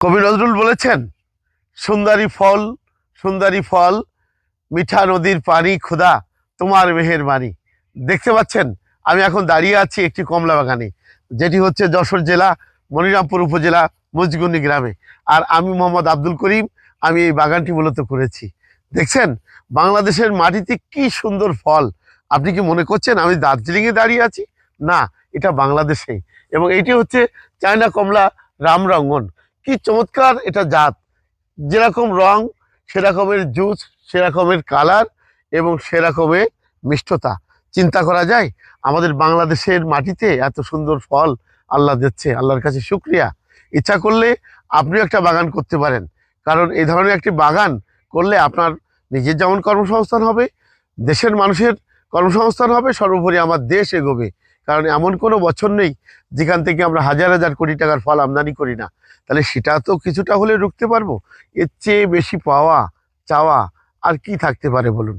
কবি নজরুল বলেছেন, সুন্দরী ফল সুন্দরী ফল, মিঠা নদীর পানি, ক্ষুধা তোমার মেহেরবানি। দেখতে পাচ্ছেন, আমি এখন দাঁড়িয়ে আছি একটি কমলা বাগানে, যেটি হচ্ছে যশোর জেলা, মনিরামপুর উপজেলা মুজগুন্নি গ্রামে। আর আমি মোহাম্মদ আব্দুল করিম, আমি এই বাগানটি মূলত করেছি। দেখছেন, বাংলাদেশের মাটিতে কি সুন্দর ফল। আপনি কি মনে করছেন আমি দার্জিলিংয়ে দাঁড়িয়ে আছি? না, এটা বাংলাদেশেই এবং এটি হচ্ছে চায়না কমলা রামরঙ্গন। কি চমৎকার এটা জাত। যেরকম রং, সেরকমের জুস সেরকমের কালার এবং সেরকমের মিষ্টতা। চিন্তা করা যায়, আমাদের বাংলাদেশের মাটিতে এত সুন্দর ফল আল্লাহ দিচ্ছে, আল্লাহর কাছে শুক্রিয়া। ইচ্ছা করলে আপনিও একটা বাগান করতে পারেন। কারণ এই ধরনের একটি বাগান করলে আপনার নিজের যেমন কর্মসংস্থান হবে, দেশের মানুষের কর্মসংস্থান হবে, সর্বোপরি আমার দেশ এগোবে। কারণ এমন কোনো বছর নেই যেখান থেকে আমরা হাজার হাজার কোটি টাকার ফল আমদানি করি না। তাহলে সেটা তো কিছুটা হলে রুখতে পারব। এর চেয়ে বেশি পাওয়া, চাওয়া আর কি থাকতে পারে বলুন?